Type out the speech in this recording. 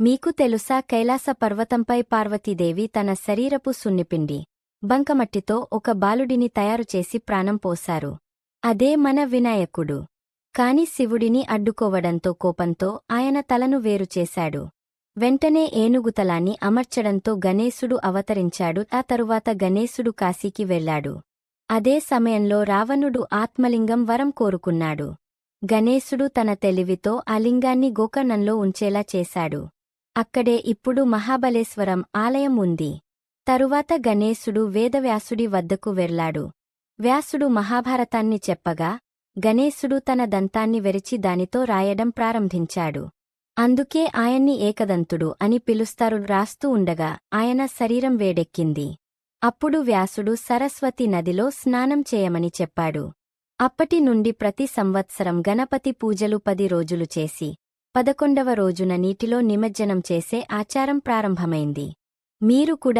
మీకు తెలుసా కైలాస పర్వతంపై పార్వతీదేవి తన శరీరపు సున్నిపిండి బంకమట్టితో ఒక బాలుడిని తయారుచేసి ప్రాణం పోశారు. అదే మన వినాయకుడు. కాని శివుడిని అడ్డుకోవడంతో కోపంతో ఆయన తలను వేరుచేశాడు వెంటనే ఏనుగుతలాన్ని అమర్చడంతో గణేశుడు అవతరించాడు. ఆ తరువాత గణేశుడు కాశీకి వెళ్ళాడు అదే సమయంలో రావణుడు ఆత్మలింగం వరం కోరుకున్నాడు. గణేశుడు తన తెలివితో ఆ లింగాన్ని గోకర్ణంలో ఉంచేలా చేశాడు. అక్కడే ఇప్పుడు మహాబలేశ్వరం ఆలయం ఉంది. తరువాత గణేశుడు వేదవ్యాసుడి వద్దకు వెళ్ళాడు. వ్యాసుడు మహాభారతాన్ని చెప్పగా గణేశుడు తన దంతాన్ని వెరిచి దానితో రాయడం ప్రారంభించాడు. అందుకే ఆయన్ని ఏకదంతుడు అని పిలుస్తారు రాస్తూ ఉండగా ఆయన శరీరం వేడెక్కింది. అప్పుడు వ్యాసుడు సరస్వతి నదిలో స్నానం చేయమని చెప్పాడు. అప్పటి నుండి ప్రతి సంవత్సరం గణపతి పూజలు పది రోజులు చేసి పదకొండవ రోజున నీటిలో నిమజ్జనం చేసే ఆచారం ప్రారంభమైంది. మీరు కూడా